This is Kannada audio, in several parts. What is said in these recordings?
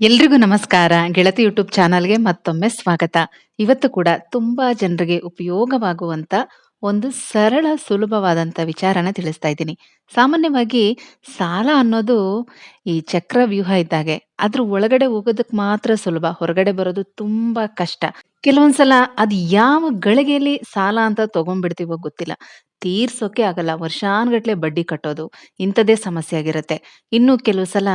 ಎಲ್ರಿಗೂ ನಮಸ್ಕಾರ. ಗೆಳತಿ ಯೂಟ್ಯೂಬ್ ಚಾನಲ್ಗೆ ಮತ್ತೊಮ್ಮೆ ಸ್ವಾಗತ. ಇವತ್ತು ಕೂಡ ತುಂಬಾ ಜನರಿಗೆ ಉಪಯೋಗವಾಗುವಂತ ಒಂದು ಸರಳ ಸುಲಭವಾದಂತ ವಿಚಾರನ ತಿಳಿಸ್ತಾ ಇದ್ದೀನಿ. ಸಾಮಾನ್ಯವಾಗಿ ಸಾಲ ಅನ್ನೋದು ಈ ಚಕ್ರ ವ್ಯೂಹ ಇದ್ದಾಗೆ, ಅದ್ರ ಒಳಗಡೆ ಹೋಗೋದಕ್ಕೆ ಮಾತ್ರ ಸುಲಭ. ಹೊರಗಡೆ ಬರೋದು ತುಂಬಾ ಕಷ್ಟ. ಕೆಲವೊಂದ್ಸಲ ಅದು ಯಾವ ಗಳಿಗೆಯಲ್ಲಿ ಸಾಲ ಅಂತ ತಗೊಂಡ್ಬಿಡ್ತೀವೋ ಗೊತ್ತಿಲ್ಲ. ತೀರ್ಸೋಕೆ ಆಗಲ್ಲ. ವರ್ಷಾನ್ಗಟ್ಲೆ ಬಡ್ಡಿ ಕಟ್ಟೋದು ಇಂಥದ್ದೇ ಸಮಸ್ಯೆ ಆಗಿರುತ್ತೆ. ಇನ್ನು ಕೆಲವು ಸಲ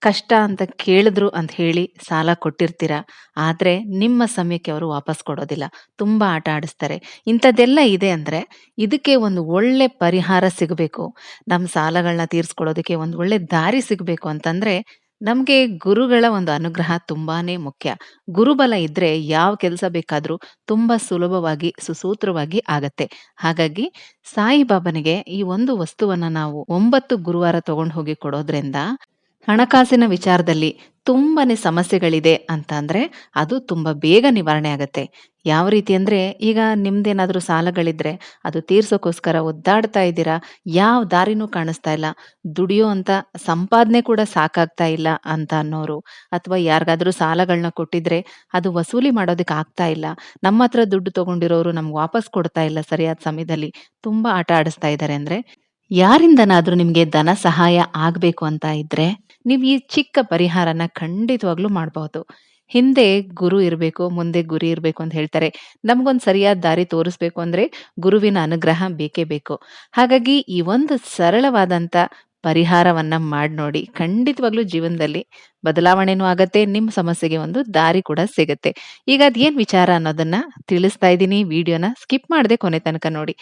ಕಷ್ಟ ಅಂತ ಕೇಳಿದ್ರು ಅಂತ ಹೇಳಿ ಸಾಲ ಕೊಟ್ಟಿರ್ತೀರ. ಆದ್ರೆ ನಿಮ್ಮ ಸಮಯಕ್ಕೆ ಅವರು ವಾಪಸ್ ಕೊಡೋದಿಲ್ಲ. ತುಂಬಾ ಆಟ ಆಡಿಸ್ತಾರೆ. ಇಂಥದ್ದೆಲ್ಲ ಇದೆ ಅಂದ್ರೆ ಇದಕ್ಕೆ ಒಂದು ಒಳ್ಳೆ ಪರಿಹಾರ ಸಿಗಬೇಕು. ನಮ್ಮ ಸಾಲಗಳನ್ನ ತೀರ್ಸ್ಕೊಳ್ಳೋದಕ್ಕೆ ಒಂದು ಒಳ್ಳೆ ದಾರಿ ಸಿಗಬೇಕು ಅಂತಂದ್ರೆ ನಮ್ಗೆ ಗುರುಗಳ ಒಂದು ಅನುಗ್ರಹ ತುಂಬಾನೇ ಮುಖ್ಯ. ಗುರುಬಲ ಇದ್ರೆ ಯಾವ ಕೆಲಸ ಬೇಕಾದ್ರೂ ತುಂಬಾ ಸುಲಭವಾಗಿ, ಸುಸೂತ್ರವಾಗಿ ಆಗತ್ತೆ. ಹಾಗಾಗಿ ಸಾಯಿಬಾಬನಿಗೆ ಈ ಒಂದು ವಸ್ತುವನ್ನ ನಾವು ಒಂಬತ್ತು ಗುರುವಾರ ತಗೊಂಡು ಹೋಗಿ ಕೊಡೋದ್ರಿಂದ ಹಣಕಾಸಿನ ವಿಚಾರದಲ್ಲಿ ತುಂಬಾನೇ ಸಮಸ್ಯೆಗಳಿದೆ ಅಂತ ಅಂದ್ರೆ ಅದು ತುಂಬಾ ಬೇಗ ನಿವಾರಣೆ ಆಗತ್ತೆ. ಯಾವ ರೀತಿ ಅಂದ್ರೆ ಈಗ ನಿಮ್ದೇನಾದ್ರೂ ಸಾಲಗಳಿದ್ರೆ ಅದು ತೀರ್ಸೋಕೋಸ್ಕರ ಒದ್ದಾಡ್ತಾ ಇದ್ದೀರಾ? ಯಾವ ದಾರಿನೂ ಕಾಣಿಸ್ತಾ ಇಲ್ಲ. ದುಡಿಯೋ ಅಂತ ಸಂಪಾದನೆ ಕೂಡ ಸಾಕಾಗ್ತಾ ಇಲ್ಲ ಅಂತ ಅನ್ನೋರು. ಅಥವಾ ಯಾರಿಗಾದ್ರೂ ಸಾಲಗಳನ್ನ ಕೊಟ್ಟಿದ್ರೆ ಅದು ವಸೂಲಿ ಮಾಡೋದಕ್ಕೆ ಆಗ್ತಾ ಇಲ್ಲ. ನಮ್ಮ ಹತ್ರ ದುಡ್ಡು ತಗೊಂಡಿರೋರು ನಮ್ಗೆ ವಾಪಸ್ ಕೊಡ್ತಾ ಇಲ್ಲ ಸರಿಯಾದ ಸಮಯದಲ್ಲಿ. ತುಂಬಾ ಆಟ ಆಡಿಸ್ತಾ ಇದ್ದಾರೆ ಅಂದ್ರೆ ಯಾರಿಂದನಾದ್ರೂ ನಿಮ್ಗೆ ಧನ ಸಹಾಯ ಆಗ್ಬೇಕು ಅಂತ ಇದ್ರೆ ನೀವು ಈ ಚಿಕ್ಕ ಪರಿಹಾರನ ಖಂಡಿತವಾಗ್ಲೂ ಮಾಡಬಹುದು ಹಿಂದೆ ಗುರು ಇರಬೇಕು, ಮುಂದೆ ಗುರಿ ಇರಬೇಕು ಅಂತ ಹೇಳ್ತಾರೆ. ನಮಗೊಂದು ಸರಿಯಾದ ದಾರಿ ತೋರಿಸ್ಬೇಕು ಅಂದ್ರೆ ಗುರುವಿನ ಅನುಗ್ರಹ ಬೇಕೇ ಬೇಕು. ಹಾಗಾಗಿ ಈ ಒಂದು ಸರಳವಾದಂತ ಪರಿಹಾರವನ್ನ ಮಾಡಿ ನೋಡಿ ಖಂಡಿತವಾಗ್ಲೂ ಜೀವನದಲ್ಲಿ ಬದಲಾವಣೆನೂ ಆಗತ್ತೆ ನಿಮ್ಮ ಸಮಸ್ಯೆಗೆ ಒಂದು ದಾರಿ ಕೂಡ ಸಿಗುತ್ತೆ. ಈಗ ಅದೇನ್ ವಿಚಾರ ಅನ್ನೋದನ್ನ ತಿಳಿಸ್ತಾ ಇದ್ದೀನಿ. ವಿಡಿಯೋನ ಸ್ಕಿಪ್ ಮಾಡದೆ ಕೊನೆ ತನಕ ನೋಡಿ.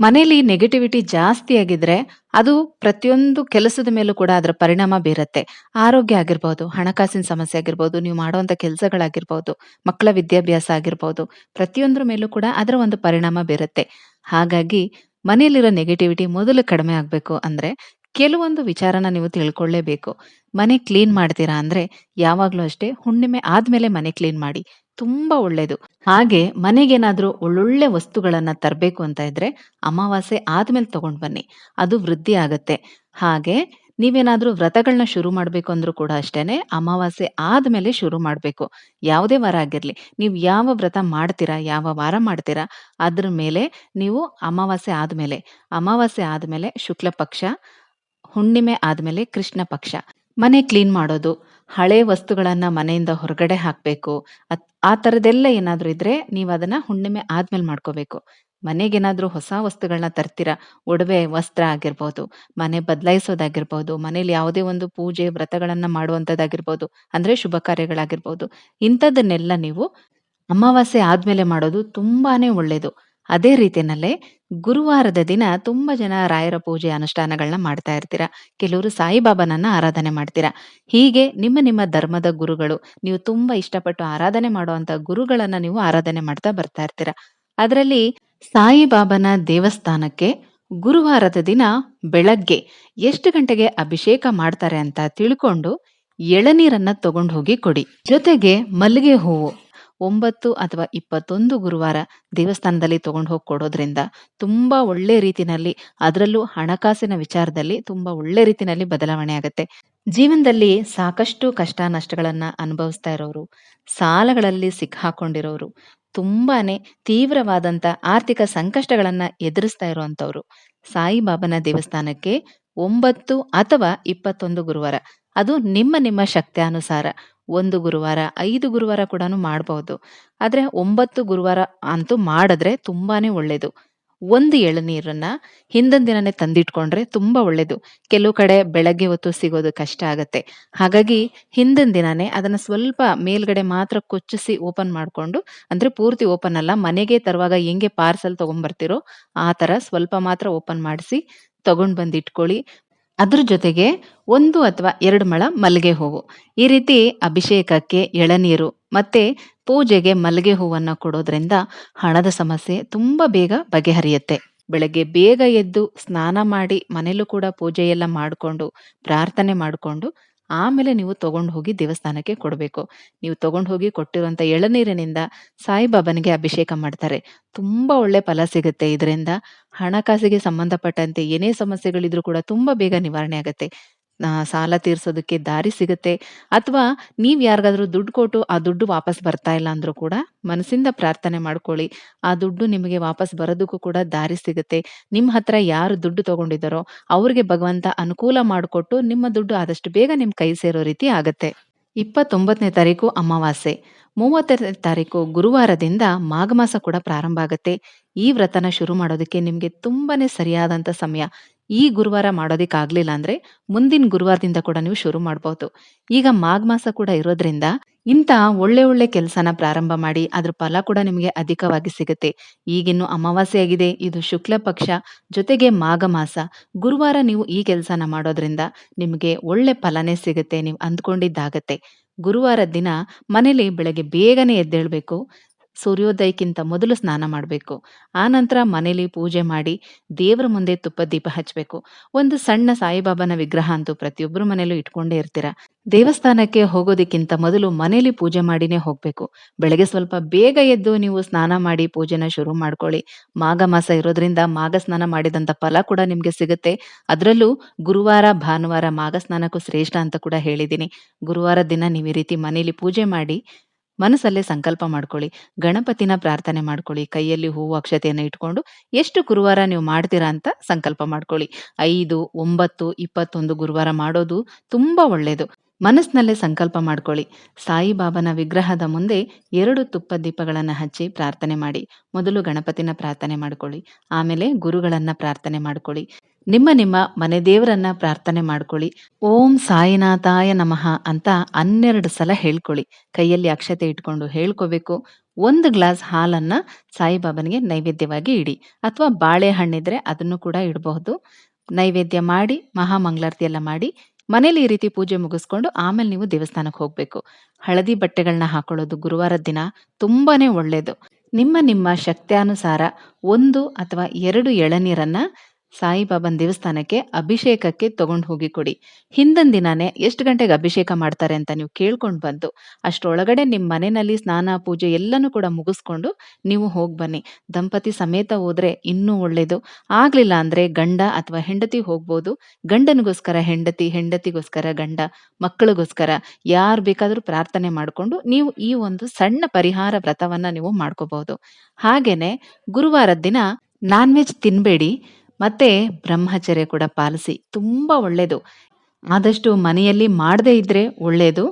ಮನೇಲಿ ನೆಗೆಟಿವಿಟಿ ಜಾಸ್ತಿ ಆಗಿದ್ರೆ ಅದು ಪ್ರತಿಯೊಂದು ಕೆಲಸದ ಮೇಲೂ ಕೂಡ ಅದರ ಪರಿಣಾಮ ಬೀರುತ್ತೆ. ಆರೋಗ್ಯ ಆಗಿರ್ಬೋದು, ಹಣಕಾಸಿನ ಸಮಸ್ಯೆ ಆಗಿರ್ಬೋದು, ನೀವು ಮಾಡುವಂಥ ಕೆಲಸಗಳಾಗಿರ್ಬೋದು, ಮಕ್ಕಳ ವಿದ್ಯಾಭ್ಯಾಸ ಆಗಿರ್ಬೋದು, ಪ್ರತಿಯೊಂದ್ರ ಮೇಲೂ ಕೂಡ ಅದರ ಒಂದು ಪರಿಣಾಮ ಬೀರುತ್ತೆ. ಹಾಗಾಗಿ ಮನೆಯಲ್ಲಿರೋ ನೆಗೆಟಿವಿಟಿ ಮೊದಲು ಕಡಿಮೆ ಆಗಬೇಕು ಅಂದ್ರೆ ಕೆಲವೊಂದು ವಿಚಾರನ ನೀವು ತಿಳ್ಕೊಳ್ಳೇಬೇಕು. ಮನೆ ಕ್ಲೀನ್ ಮಾಡ್ತೀರಾ ಅಂದರೆ ಯಾವಾಗಲೂ ಅಷ್ಟೇ ಹುಣ್ಣಿಮೆ ಆದ್ಮೇಲೆ ಮನೆ ಕ್ಲೀನ್ ಮಾಡಿ. ತುಂಬಾ ಒಳ್ಳೇದು. ಹಾಗೆ ಮನೆಗೇನಾದ್ರೂ ಒಳ್ಳೊಳ್ಳೆ ವಸ್ತುಗಳನ್ನ ತರಬೇಕು ಅಂತ ಇದ್ರೆ ಅಮಾವಾಸ್ಯೆ ಆದ್ಮೇಲೆ ತಗೊಂಡ್ ಬನ್ನಿ. ಅದು ವೃದ್ಧಿ ಆಗತ್ತೆ. ಹಾಗೆ ನೀವೇನಾದ್ರೂ ವ್ರತಗಳನ್ನ ಶುರು ಮಾಡ್ಬೇಕು ಅಂದ್ರೂ ಕೂಡ ಅಷ್ಟೇನೆ ಅಮಾವಾಸ್ಯೆ ಆದ್ಮೇಲೆ ಶುರು ಮಾಡ್ಬೇಕು. ಯಾವುದೇ ವಾರ ಆಗಿರ್ಲಿ. ನೀವು ಯಾವ ವ್ರತ ಮಾಡ್ತೀರಾ, ಯಾವ ವಾರ ಮಾಡ್ತೀರಾ, ಅದ್ರ ಮೇಲೆ ನೀವು ಅಮಾವಾಸ್ಯೆ ಆದ್ಮೇಲೆ ಅಮಾವಾಸ್ಯೆ ಆದ್ಮೇಲೆ ಶುಕ್ಲ ಪಕ್ಷ, ಹುಣ್ಣಿಮೆ ಆದ್ಮೇಲೆ ಕೃಷ್ಣ ಪಕ್ಷ. ಮನೆ ಕ್ಲೀನ್ ಮಾಡೋದು, ಹಳೆ ವಸ್ತುಗಳನ್ನ ಮನೆಯಿಂದ ಹೊರಗಡೆ ಹಾಕ್ಬೇಕು ಆ ಥರದ್ದೆಲ್ಲ ಏನಾದರೂ ಇದ್ರೆ ನೀವು ಅದನ್ನ ಹುಣ್ಣಿಮೆ ಆದ್ಮೇಲೆ ಮಾಡ್ಕೋಬೇಕು. ಮನೆಗೇನಾದ್ರೂ ಹೊಸ ವಸ್ತುಗಳನ್ನ ತರ್ತೀರಾ, ಒಡವೆ ವಸ್ತ್ರ ಆಗಿರ್ಬೋದು, ಮನೆ ಬದಲಾಯಿಸೋದಾಗಿರ್ಬೋದು, ಮನೇಲಿ ಯಾವುದೇ ಒಂದು ಪೂಜೆ ವ್ರತಗಳನ್ನ ಮಾಡುವಂತದ್ದಾಗಿರ್ಬೋದು ಅಂದ್ರೆ ಶುಭ ಕಾರ್ಯಗಳಾಗಿರ್ಬೋದು, ಇಂಥದ್ದನ್ನೆಲ್ಲ ನೀವು ಅಮಾವಾಸ್ಯೆ ಆದ್ಮೇಲೆ ಮಾಡೋದು ತುಂಬಾನೇ ಒಳ್ಳೇದು. ಅದೇ ರೀತಿನಲ್ಲೇ ಗುರುವಾರದ ದಿನ ತುಂಬಾ ಜನ ರಾಯರ ಪೂಜೆ ಅನುಷ್ಠಾನಗಳನ್ನ ಮಾಡ್ತಾ ಇರ್ತೀರಾ. ಕೆಲವರು ಸಾಯಿಬಾಬಾನನ್ನ ಆರಾಧನೆ ಮಾಡ್ತೀರಾ. ಹೀಗೆ ನಿಮ್ಮ ನಿಮ್ಮ ಧರ್ಮದ ಗುರುಗಳು, ನೀವು ತುಂಬಾ ಇಷ್ಟಪಟ್ಟು ಆರಾಧನೆ ಮಾಡುವಂತ ಗುರುಗಳನ್ನ ನೀವು ಆರಾಧನೆ ಮಾಡ್ತಾ ಬರ್ತಾ ಇರ್ತೀರಾ. ಅದರಲ್ಲಿ ಸಾಯಿಬಾಬಾನ ದೇವಸ್ಥಾನಕ್ಕೆ ಗುರುವಾರದ ದಿನ ಬೆಳಗ್ಗೆ ಎಷ್ಟು ಗಂಟೆಗೆ ಅಭಿಷೇಕ ಮಾಡ್ತಾರೆ ಅಂತ ತಿಳ್ಕೊಂಡು ಎಳನೀರನ್ನ ತಗೊಂಡು ಹೋಗಿ ಕೊಡಿ. ಜೊತೆಗೆ ಮಲ್ಲಿಗೆ ಹೂವು. ಒಂಬತ್ತು ಅಥವಾ ಇಪ್ಪತ್ತೊಂದು ಗುರುವಾರ ದೇವಸ್ಥಾನದಲ್ಲಿ ತಗೊಂಡು ಹೋಗಿ ಕೊಡೋದ್ರಿಂದ ತುಂಬಾ ಒಳ್ಳೆ ರೀತಿನಲ್ಲಿ ಅದರಲ್ಲೂ ಹಣಕಾಸಿನ ವಿಚಾರದಲ್ಲಿ ತುಂಬಾ ಒಳ್ಳೆ ರೀತಿನಲ್ಲಿ ಬದಲಾವಣೆ ಆಗುತ್ತೆ. ಜೀವನದಲ್ಲಿ ಸಾಕಷ್ಟು ಕಷ್ಟ ನಷ್ಟಗಳನ್ನ ಅನುಭವಿಸ್ತಾ ಇರೋರು, ಸಾಲಗಳಲ್ಲಿ ಸಿಕ್ಕಾಕೊಂಡಿರೋರು ತುಂಬಾನೇ ತೀವ್ರವಾದಂತ ಆರ್ಥಿಕ ಸಂಕಷ್ಟಗಳನ್ನ ಎದುರಿಸ್ತಾ ಇರುವಂತವ್ರು ಸಾಯಿಬಾಬನ ದೇವಸ್ಥಾನಕ್ಕೆ ಒಂಬತ್ತು ಅಥವಾ ಇಪ್ಪತ್ತೊಂದು ಗುರುವಾರ. ಅದು ನಿಮ್ಮ ನಿಮ್ಮ ಶಕ್ತ್ಯಾನುಸಾರ ಒಂದು ಗುರುವಾರ, ಐದು ಗುರುವಾರ ಕೂಡ ಮಾಡಬಹುದು ಆದ್ರೆ ಒಂಬತ್ತು ಗುರುವಾರ ಅಂತೂ ಮಾಡಿದ್ರೆ ತುಂಬಾನೇ ಒಳ್ಳೇದು. ಒಂದು ಎಳನೀರನ್ನ ಹಿಂದಿನ ದಿನನೇ ತಂದಿಟ್ಕೊಂಡ್ರೆ ತುಂಬಾ ಒಳ್ಳೇದು. ಕೆಲವು ಕಡೆ ಬೆಳಗ್ಗೆ ಹೊತ್ತು ಸಿಗೋದು ಕಷ್ಟ ಆಗತ್ತೆ. ಹಾಗಾಗಿ ಹಿಂದಿನ ದಿನನೇ ಅದನ್ನ ಸ್ವಲ್ಪ ಮೇಲ್ಗಡೆ ಮಾತ್ರ ಕೊಚ್ಚಿಸಿ ಓಪನ್ ಮಾಡ್ಕೊಂಡು, ಅಂದ್ರೆ ಪೂರ್ತಿ ಓಪನ್ ಅಲ್ಲ, ಮನೆಗೆ ತರುವಾಗ ಹೆಂಗೆ ಪಾರ್ಸಲ್ ತಗೊಂಡ್ಬರ್ತಿರೋ ಆ ತರ ಸ್ವಲ್ಪ ಮಾತ್ರ ಓಪನ್ ಮಾಡಿಸಿ ತಗೊಂಡ್ ಬಂದ್ ಇಟ್ಕೊಳ್ಳಿ ಅದ್ರ ಜೊತೆಗೆ ಒಂದು ಅಥವಾ ಎರಡು ಮಳ ಮಲ್ಲಿಗೆ ಹೂವು. ಈ ರೀತಿ ಅಭಿಷೇಕಕ್ಕೆ ಎಳನೀರು ಮತ್ತೆ ಪೂಜೆಗೆ ಮಲ್ಲಿಗೆ ಹೂವನ್ನು ಕೊಡೋದ್ರಿಂದ ಹಣದ ಸಮಸ್ಯೆ ತುಂಬ ಬೇಗ ಬಗೆಹರಿಯುತ್ತೆ. ಬೆಳಗ್ಗೆ ಬೇಗ ಎದ್ದು ಸ್ನಾನ ಮಾಡಿ ಮನೆಯಲ್ಲೂ ಕೂಡ ಪೂಜೆಯೆಲ್ಲ ಮಾಡಿಕೊಂಡು, ಪ್ರಾರ್ಥನೆ ಮಾಡಿಕೊಂಡು ಆಮೇಲೆ ನೀವು ತಗೊಂಡು ಹೋಗಿ ದೇವಸ್ಥಾನಕ್ಕೆ ಕೊಡಬೇಕು. ನೀವು ತಗೊಂಡು ಹೋಗಿ ಕೊಟ್ಟಿರುವಂತ ಎಳನೀರಿನಿಂದ ಸಾಯಿಬಾಬನಿಗೆ ಅಭಿಷೇಕ ಮಾಡ್ತಾರೆ. ತುಂಬಾ ಒಳ್ಳೆ ಫಲ ಸಿಗುತ್ತೆ ಇದರಿಂದ. ಹಣಕಾಸಿಗೆ ಸಂಬಂಧಪಟ್ಟಂತೆ ಏನೇ ಸಮಸ್ಯೆಗಳಿದ್ರು ಕೂಡ ತುಂಬಾ ಬೇಗ ನಿವಾರಣೆ ಆಗುತ್ತೆ. ಸಾಲ ತೀರ್ಸೋದಕ್ಕೆ ದಾರಿ ಸಿಗುತ್ತೆ. ಅಥವಾ ನೀವು ಯಾರಿಗಾದ್ರೂ ದುಡ್ಡು ಕೊಟ್ಟು ಆ ದುಡ್ಡು ವಾಪಸ್ ಬರ್ತಾ ಇಲ್ಲ ಅಂದ್ರೂ ಕೂಡ ಮನಸ್ಸಿಂದ ಪ್ರಾರ್ಥನೆ ಮಾಡ್ಕೊಳ್ಳಿ. ಆ ದುಡ್ಡು ನಿಮಗೆ ವಾಪಸ್ ಬರೋದಕ್ಕೂ ಕೂಡ ದಾರಿ ಸಿಗುತ್ತೆ. ನಿಮ್ಮ ಹತ್ರ ಯಾರು ದುಡ್ಡು ತಗೊಂಡಿದ್ದಾರೋ ಅವ್ರಿಗೆ ಭಗವಂತ ಅನುಕೂಲ ಮಾಡಿಕೊಟ್ಟು ನಿಮ್ಮ ದುಡ್ಡು ಆದಷ್ಟು ಬೇಗ ನಿಮ್ಮ ಕೈ ಸೇರೋ ರೀತಿ ಆಗತ್ತೆ. ಇಪ್ಪತ್ತೊಂಬತ್ತನೇ ತಾರೀಕು ಅಮಾವಾಸ್ಯೆ. ಮೂವತ್ತನೇ ತಾರೀಕು ಗುರುವಾರದಿಂದ ಮಾಘ ಮಾಸ ಕೂಡ ಪ್ರಾರಂಭ ಆಗುತ್ತೆ. ಈ ವ್ರತನ ಶುರು ಮಾಡೋದಕ್ಕೆ ನಿಮಗೆ ತುಂಬಾನೇ ಸರಿಯಾದಂತ ಸಮಯ ಈ ಗುರುವಾರ ಮಾಡೋದಕ್ಕಾಗ್ಲಿಲ್ಲ ಅಂದ್ರೆ ಮುಂದಿನ ಗುರುವಾರದಿಂದ ಕೂಡ ನೀವು ಶುರು ಮಾಡ್ಬೋದು. ಈಗ ಮಾಘ ಮಾಸ ಕೂಡ ಇರೋದ್ರಿಂದ ಇಂಥ ಒಳ್ಳೆ ಒಳ್ಳೆ ಕೆಲಸನ ಪ್ರಾರಂಭ ಮಾಡಿ ಅದ್ರ ಫಲ ಕೂಡ ನಿಮಗೆ ಅಧಿಕವಾಗಿ ಸಿಗುತ್ತೆ. ಈಗಿನ್ನು ಅಮಾವಾಸ್ಯೆ ಆಗಿದೆ, ಇದು ಶುಕ್ಲ ಪಕ್ಷ. ಜೊತೆಗೆ ಮಾಘ ಮಾಸ. ಗುರುವಾರ ನೀವು ಈ ಕೆಲಸನ ಮಾಡೋದ್ರಿಂದ ನಿಮಗೆ ಒಳ್ಳೆ ಫಲನೇ ಸಿಗುತ್ತೆ, ನೀವು ಅಂದ್ಕೊಂಡಿದ್ದಾಗತ್ತೆ. ಗುರುವಾರ ದಿನ ಮನೇಲಿ ಬೆಳಗ್ಗೆ ಬೇಗನೆ ಎದ್ದೇಳ್ಬೇಕು. ಸೂರ್ಯೋದಯಕ್ಕಿಂತ ಮೊದಲು ಸ್ನಾನ ಮಾಡಬೇಕು. ಆನಂತರ ಮನೇಲಿ ಪೂಜೆ ಮಾಡಿ ದೇವರ ಮುಂದೆ ತುಪ್ಪ ದೀಪ ಹಚ್ಚಬೇಕು ಒಂದು ಸಣ್ಣ ಸಾಯಿಬಾಬಾನ ವಿಗ್ರಹ ಅಂತೂ ಪ್ರತಿಯೊಬ್ಬರು ಮನೇಲೂ ಇಟ್ಕೊಂಡೇ ಇರ್ತೀರ. ದೇವಸ್ಥಾನಕ್ಕೆ ಹೋಗೋದಕ್ಕಿಂತ ಮೊದಲು ಮನೇಲಿ ಪೂಜೆ ಮಾಡಿನೇ ಹೋಗ್ಬೇಕು. ಬೆಳಗ್ಗೆ ಸ್ವಲ್ಪ ಬೇಗ ಎದ್ದು ನೀವು ಸ್ನಾನ ಮಾಡಿ ಪೂಜೆನ ಶುರು ಮಾಡ್ಕೊಳ್ಳಿ. ಮಾಘ ಮಾಸ ಇರೋದ್ರಿಂದ ಮಾಘ ಸ್ನಾನ ಮಾಡಿದಂತ ಫಲ ಕೂಡ ನಿಮ್ಗೆ ಸಿಗುತ್ತೆ. ಅದರಲ್ಲೂ ಗುರುವಾರ, ಭಾನುವಾರ ಮಾಘ ಸ್ನಾನಕ್ಕೂ ಶ್ರೇಷ್ಠ ಅಂತ ಕೂಡ ಹೇಳಿದ್ದೀನಿ. ಗುರುವಾರ ದಿನ ನೀವು ಈ ರೀತಿ ಮನೇಲಿ ಪೂಜೆ ಮಾಡಿ ಮನಸ್ಸಲ್ಲೇ ಸಂಕಲ್ಪ ಮಾಡ್ಕೊಳ್ಳಿ. ಗಣಪತಿನ ಪ್ರಾರ್ಥನೆ ಮಾಡ್ಕೊಳ್ಳಿ. ಕೈಯಲ್ಲಿ ಹೂವು ಅಕ್ಷತೆಯನ್ನು ಇಟ್ಕೊಂಡು ಎಷ್ಟು ಗುರುವಾರ ನೀವು ಮಾಡ್ತೀರಾ ಅಂತ ಸಂಕಲ್ಪ ಮಾಡ್ಕೊಳ್ಳಿ. ಐದು, ಒಂಬತ್ತು, ಇಪ್ಪತ್ತೊಂದು ಗುರುವಾರ ಮಾಡೋದು ತುಂಬಾ ಒಳ್ಳೆಯದು ಮನಸ್ಸಿನಲ್ಲೇ ಸಂಕಲ್ಪ ಮಾಡ್ಕೊಳ್ಳಿ. ಸಾಯಿಬಾಬನ ವಿಗ್ರಹದ ಮುಂದೆ ಎರಡು ತುಪ್ಪ ದೀಪಗಳನ್ನು ಹಚ್ಚಿ ಪ್ರಾರ್ಥನೆ ಮಾಡಿ. ಮೊದಲು ಗಣಪತಿನ ಪ್ರಾರ್ಥನೆ ಮಾಡ್ಕೊಳ್ಳಿ. ಆಮೇಲೆ ಗುರುಗಳನ್ನ ಪ್ರಾರ್ಥನೆ ಮಾಡ್ಕೊಳ್ಳಿ. ನಿಮ್ಮ ನಿಮ್ಮ ಮನೆ ದೇವರನ್ನ ಪ್ರಾರ್ಥನೆ ಮಾಡ್ಕೊಳ್ಳಿ. ಓಂ ಸಾಯಿನಾಥಾಯ ನಮಃ ಅಂತ ಹನ್ನೆರಡು ಸಲ ಹೇಳ್ಕೊಳ್ಳಿ. ಕೈಯಲ್ಲಿ ಅಕ್ಷತೆ ಇಟ್ಕೊಂಡು ಹೇಳ್ಕೋಬೇಕು. ಒಂದು ಗ್ಲಾಸ್ ಹಾಲನ್ನ ಸಾಯಿಬಾಬನಿಗೆ ನೈವೇದ್ಯವಾಗಿ ಇಡಿ. ಅಥವಾ ಬಾಳೆಹಣ್ಣಿದ್ರೆ ಅದನ್ನು ಕೂಡ ಇಡಬಹುದು. ನೈವೇದ್ಯ ಮಾಡಿ, ಮಹಾಮಂಗಳಾರತಿ ಎಲ್ಲ ಮಾಡಿ, ಮನೇಲಿ ಈ ರೀತಿ ಪೂಜೆ ಮುಗಿಸ್ಕೊಂಡು ಆಮೇಲೆ ನೀವು ದೇವಸ್ಥಾನಕ್ಕೆ ಹೋಗ್ಬೇಕು. ಹಳದಿ ಬಟ್ಟೆಗಳನ್ನ ಹಾಕೊಳ್ಳೋದು ಗುರುವಾರದ ದಿನ ತುಂಬಾನೇ ಒಳ್ಳೇದು. ನಿಮ್ಮ ನಿಮ್ಮ ಶಕ್ತ್ಯಾನುಸಾರ ಒಂದು ಅಥವಾ ಎರಡು ಎಳನೀರನ್ನ ಸಾಯಿಬಾಬಾನ ದೇವಸ್ಥಾನಕ್ಕೆ ಅಭಿಷೇಕಕ್ಕೆ ತಗೊಂಡು ಹೋಗಿ ಕೊಡಿ. ಹಿಂದಿನ ದಿನಾನೇ ಎಷ್ಟು ಗಂಟೆಗೆ ಅಭಿಷೇಕ ಮಾಡ್ತಾರೆ ಅಂತ ನೀವು ಕೇಳ್ಕೊಂಡು ಬಂದು, ಅಷ್ಟರೊಳಗಡೆ ನಿಮ್ಮ ಮನೆಯಲ್ಲಿ ಸ್ನಾನ, ಪೂಜೆ ಎಲ್ಲನೂ ಕೂಡ ಮುಗಿಸ್ಕೊಂಡು ನೀವು ಹೋಗಿ ಬನ್ನಿ. ದಂಪತಿ ಸಮೇತ ಹೋದ್ರೆ ಇನ್ನೂ ಒಳ್ಳೇದು. ಆಗ್ಲಿಲ್ಲ ಅಂದ್ರೆ ಗಂಡ ಅಥವಾ ಹೆಂಡತಿ ಹೋಗ್ಬೋದು. ಗಂಡನಿಗೋಸ್ಕರ ಹೆಂಡತಿ, ಹೆಂಡತಿಗೋಸ್ಕರ ಗಂಡ, ಮಕ್ಕಳಿಗೋಸ್ಕರ ಯಾರು ಬೇಕಾದರೂ ಪ್ರಾರ್ಥನೆ ಮಾಡಿಕೊಂಡು ನೀವು ಈ ಒಂದು ಸಣ್ಣ ಪರಿಹಾರ ವ್ರತವನ್ನ ನೀವು ಮಾಡ್ಕೋಬಹುದು. ಹಾಗೇನೆ ಗುರುವಾರದ ದಿನ ನಾನ್ ವೆಜ್ ತಿನ್ಬೇಡಿ. ಮತ್ತೆ ಬ್ರಹ್ಮಚರ್ಯ ಕೂಡ ಪಾಲಿಸಿ ತುಂಬಾ ಒಳ್ಳೇದು. ಆದಷ್ಟು ಮನೆಯಲ್ಲಿ ಮಾಡದೇ ಇದ್ರೆ ಒಳ್ಳೇದು.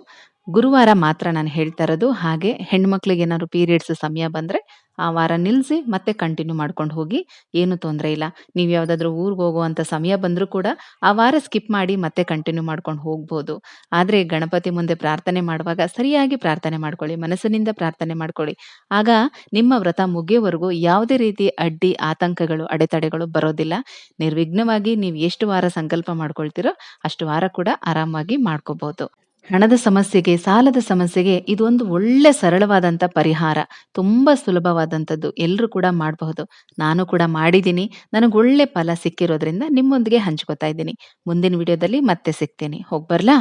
ಗುರುವಾರ ಮಾತ್ರ ನಾನು ಹೇಳ್ತಾ ಇರೋದು ಹಾಗೆ ಹೆಣ್ಮಕ್ಳಿಗೆ ಏನಾದ್ರು ಪೀರಿಯಡ್ಸ್ ಸಮಯ ಬಂದ್ರೆ ಆ ವಾರ ನಿಲ್ಲಿಸಿ ಮತ್ತೆ ಕಂಟಿನ್ಯೂ ಮಾಡ್ಕೊಂಡು ಹೋಗಿ, ಏನು ತೊಂದರೆ ಇಲ್ಲ. ನೀವು ಯಾವುದಾದ್ರೂ ಊರಿಗೆ ಹೋಗುವಂಥ ಸಮಯ ಬಂದರೂ ಕೂಡ ಆ ವಾರ ಸ್ಕಿಪ್ ಮಾಡಿ ಮತ್ತೆ ಕಂಟಿನ್ಯೂ ಮಾಡ್ಕೊಂಡು ಹೋಗ್ಬೋದು. ಆದರೆ ಗಣಪತಿ ಮುಂದೆ ಪ್ರಾರ್ಥನೆ ಮಾಡುವಾಗ ಸರಿಯಾಗಿ ಪ್ರಾರ್ಥನೆ ಮಾಡ್ಕೊಳ್ಳಿ, ಮನಸ್ಸಿನಿಂದ ಪ್ರಾರ್ಥನೆ ಮಾಡ್ಕೊಳ್ಳಿ. ಆಗ ನಿಮ್ಮ ವ್ರತ ಮುಗಿಯುವವರೆಗೂ ಯಾವುದೇ ರೀತಿ ಅಡ್ಡಿ, ಆತಂಕಗಳು, ಅಡೆತಡೆಗಳು ಬರೋದಿಲ್ಲ. ನಿರ್ವಿಘ್ನವಾಗಿ ನೀವು ಎಷ್ಟು ವಾರ ಸಂಕಲ್ಪ ಮಾಡ್ಕೊಳ್ತೀರೋ ಅಷ್ಟು ವಾರ ಕೂಡ ಆರಾಮಾಗಿ ಮಾಡ್ಕೋಬಹುದು ಹಣದ ಸಮಸ್ಯೆಗೆ, ಸಾಲದ ಸಮಸ್ಯೆಗೆ ಇದೊಂದು ಒಳ್ಳೆ ಸರಳವಾದಂತ ಪರಿಹಾರ, ತುಂಬಾ ಸುಲಭವಾದಂಥದ್ದು. ಎಲ್ಲರೂ ಕೂಡ ಮಾಡಬಹುದು. ನಾನು ಕೂಡ ಮಾಡಿದ್ದೀನಿ. ನನಗೆ ಒಳ್ಳೆ ಫಲ ಸಿಕ್ಕಿರೋದ್ರಿಂದ ನಿಮ್ಮೊಂದಿಗೆ ಹಂಚ್ಕೋತಾ ಇದ್ದೀನಿ. ಮುಂದಿನ ವಿಡಿಯೋದಲ್ಲಿ ಮತ್ತೆ ಸಿಗ್ತೀನಿ. ಹೋಗ್ಬರ್ಲಾ